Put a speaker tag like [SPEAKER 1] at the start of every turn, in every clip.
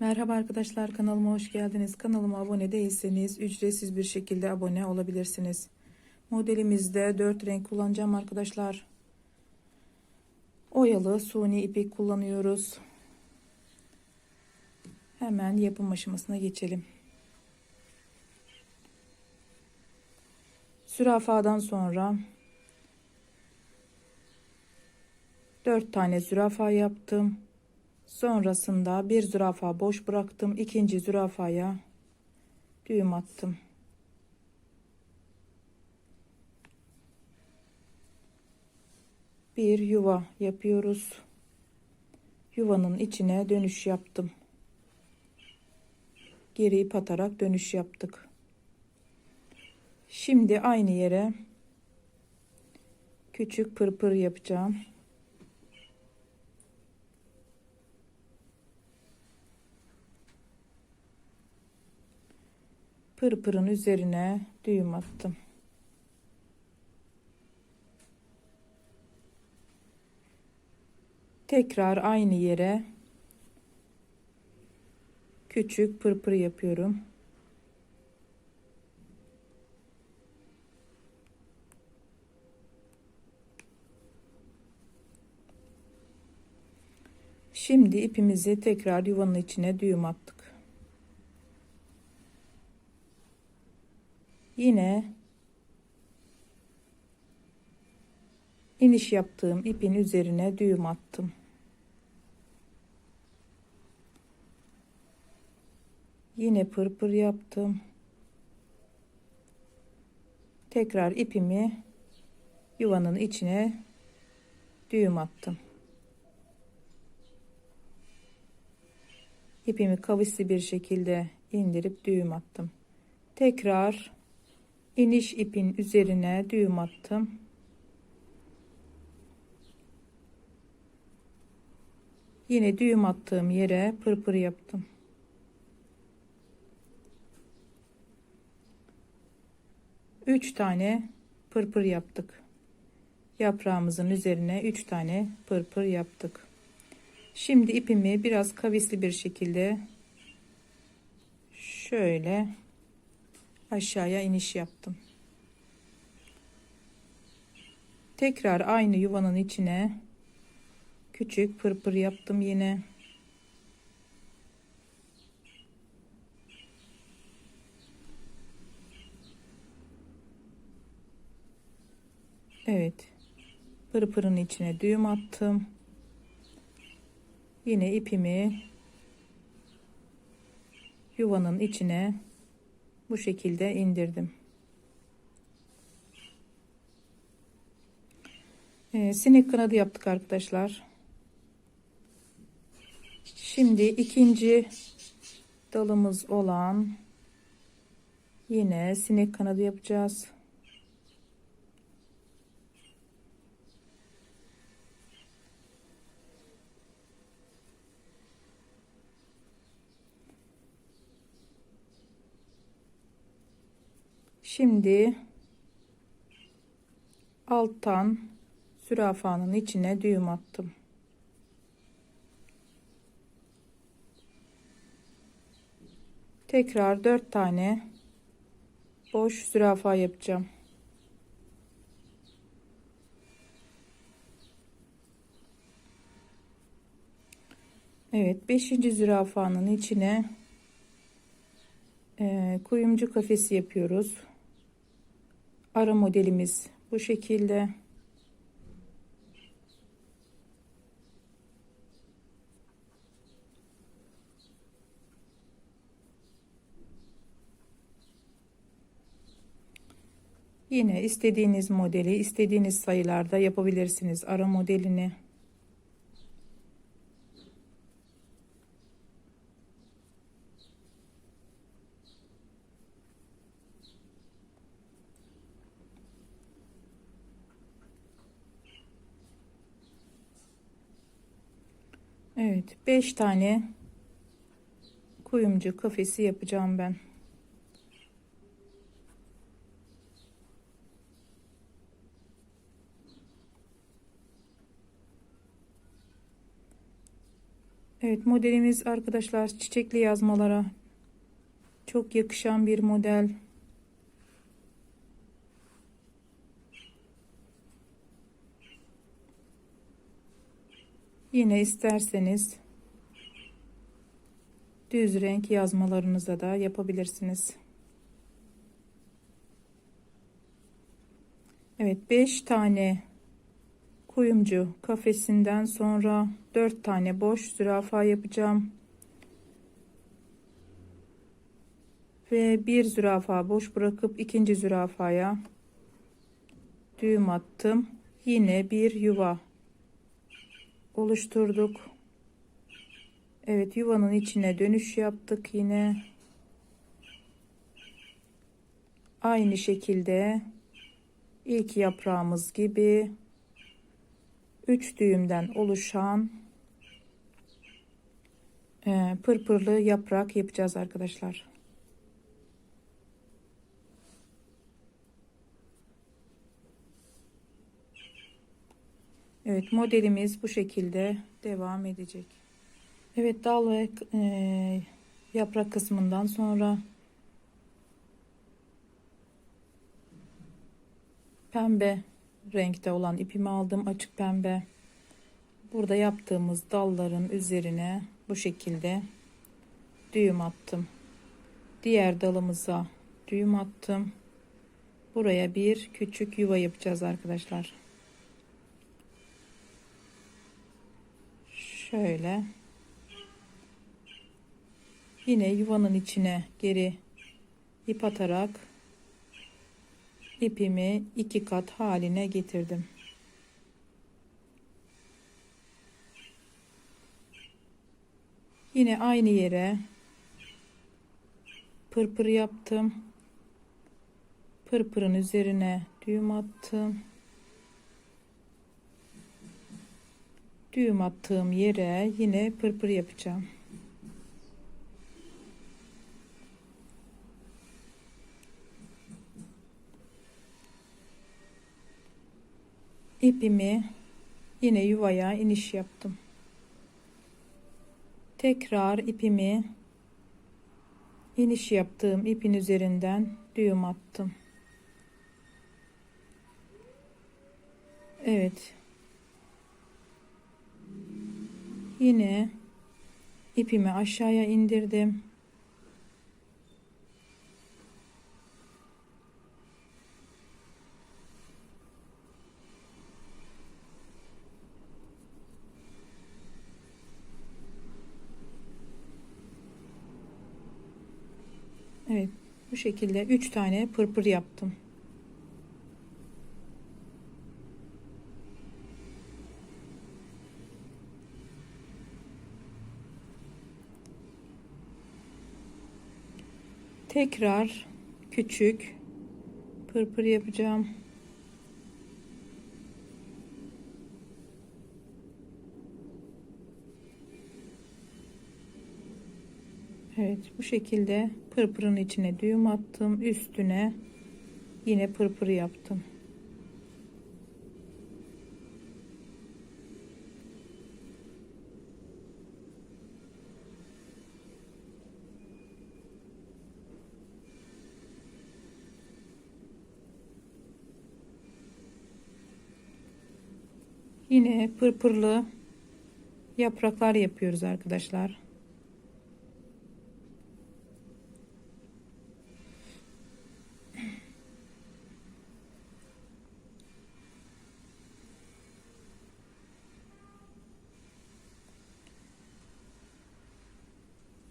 [SPEAKER 1] Merhaba arkadaşlar kanalıma hoş geldiniz. Kanalıma abone değilseniz ücretsiz bir şekilde abone olabilirsiniz. Modelimizde 4 renk kullanacağım arkadaşlar. Oyalı suni ipek kullanıyoruz. Hemen yapım aşamasına geçelim. Sürafadan sonra 4 tane zürafa yaptım. Sonrasında bir zürafa boş bıraktım. İkinci zürafaya düğüm attım. Bir yuva yapıyoruz. Yuvanın içine dönüş yaptım. Geri ip atarak dönüş yaptık. Şimdi aynı yere küçük pırpır yapacağım. Pırpırın üzerine düğüm attım. Tekrar aynı yere küçük pırpır yapıyorum. Şimdi ipimizi tekrar yuvanın içine düğüm attık. Yine iniş yaptığım ipin üzerine düğüm attım. Yine pırpır yaptım. Tekrar ipimi yuvanın içine düğüm attım. İpimi kavisli bir şekilde indirip düğüm attım. Tekrar iniş ipin üzerine düğüm attım. Yine düğüm attığım yere pırpır yaptım. Üç tane pırpır yaptık. Yaprağımızın üzerine üç tane pırpır yaptık. Şimdi ipimi biraz kavisli bir şekilde şöyle aşağıya iniş yaptım. Tekrar aynı yuvanın içine küçük pırpır yaptım yine. Evet. Pırpırın içine düğüm attım. Yine ipimi yuvanın içine bu şekilde indirdim. Ee, sinek kanadı yaptık arkadaşlar. Şimdi ikinci dalımız olan yine sinek kanadı yapacağız. Şimdi alttan zürafanın içine düğüm attım. Tekrar dört tane boş zürafa yapacağım. Evet, beşinci zürafanın içine e, kuyumcu kafesi yapıyoruz ara modelimiz bu şekilde. Yine istediğiniz modeli istediğiniz sayılarda yapabilirsiniz ara modelini. Evet 5 tane kuyumcu kafesi yapacağım ben. Evet modelimiz arkadaşlar çiçekli yazmalara çok yakışan bir model. Yine isterseniz düz renk yazmalarınıza da yapabilirsiniz. Evet 5 tane kuyumcu kafesinden sonra 4 tane boş zürafa yapacağım. Ve bir zürafa boş bırakıp ikinci zürafaya düğüm attım. Yine bir yuva oluşturduk. Evet yuvanın içine dönüş yaptık yine. Aynı şekilde ilk yaprağımız gibi 3 düğümden oluşan e, pırpırlı yaprak yapacağız arkadaşlar. Evet modelimiz bu şekilde devam edecek. Evet dal ve e, yaprak kısmından sonra pembe renkte olan ipimi aldım açık pembe. Burada yaptığımız dalların üzerine bu şekilde düğüm attım. Diğer dalımıza düğüm attım. Buraya bir küçük yuva yapacağız arkadaşlar. Şöyle. Yine yuvanın içine geri ip atarak ipimi iki kat haline getirdim. Yine aynı yere pırpır yaptım. Pırpırın üzerine düğüm attım. Düğüm attığım yere yine pırpır yapacağım. ipimi yine yuvaya iniş yaptım. Tekrar ipimi iniş yaptığım ipin üzerinden düğüm attım. Evet. Yine ipimi aşağıya indirdim. Evet bu şekilde 3 tane pırpır yaptım. Tekrar küçük pırpır yapacağım. Evet bu şekilde pırpırın içine düğüm attım. Üstüne yine pırpır yaptım. Yine pırpırlı yapraklar yapıyoruz arkadaşlar.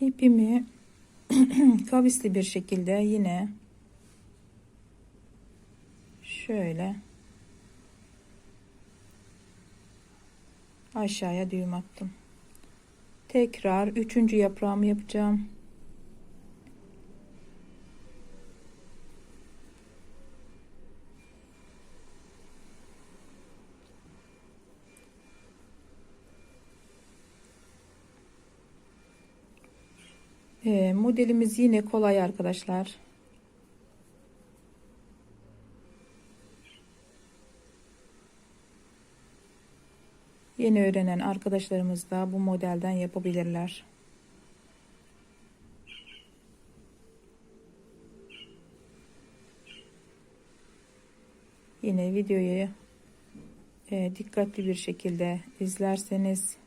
[SPEAKER 1] ipimi kavisli bir şekilde yine şöyle aşağıya düğüm attım. Tekrar üçüncü yaprağımı yapacağım. E, modelimiz yine kolay arkadaşlar. Yeni öğrenen arkadaşlarımız da bu modelden yapabilirler. Yine videoyu e, dikkatli bir şekilde izlerseniz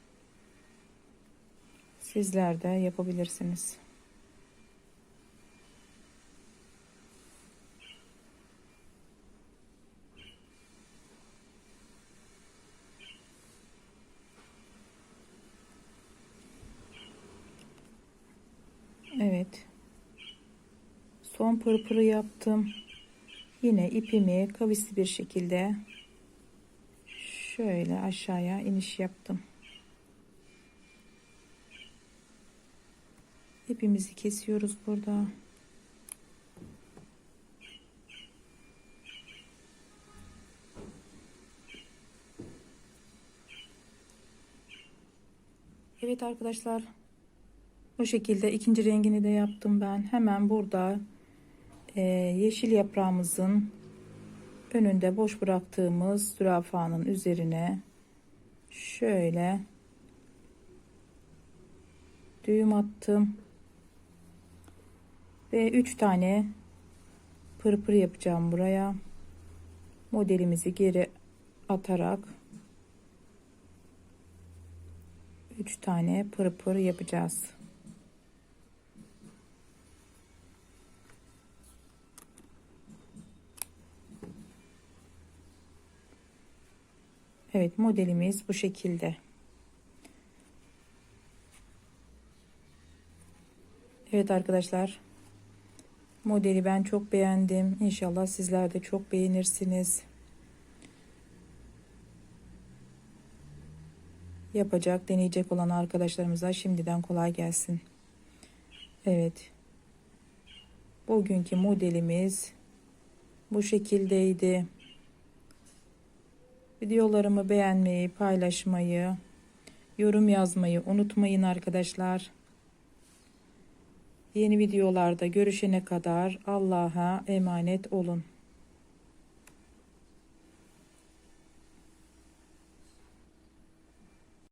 [SPEAKER 1] sizler de yapabilirsiniz. Evet. Son pırpırı yaptım. Yine ipimi kavisli bir şekilde şöyle aşağıya iniş yaptım. İpimizi kesiyoruz burada. Evet arkadaşlar. Bu şekilde ikinci rengini de yaptım ben. Hemen burada e, yeşil yaprağımızın önünde boş bıraktığımız zürafanın üzerine şöyle düğüm attım ve 3 tane pırpır yapacağım buraya modelimizi geri atarak 3 tane pırpır yapacağız. Evet modelimiz bu şekilde. Evet arkadaşlar. Modeli ben çok beğendim. İnşallah sizler de çok beğenirsiniz. Yapacak, deneyecek olan arkadaşlarımıza şimdiden kolay gelsin. Evet. Bugünkü modelimiz bu şekildeydi. Videolarımı beğenmeyi, paylaşmayı, yorum yazmayı unutmayın arkadaşlar. Yeni videolarda görüşene kadar Allah'a emanet olun.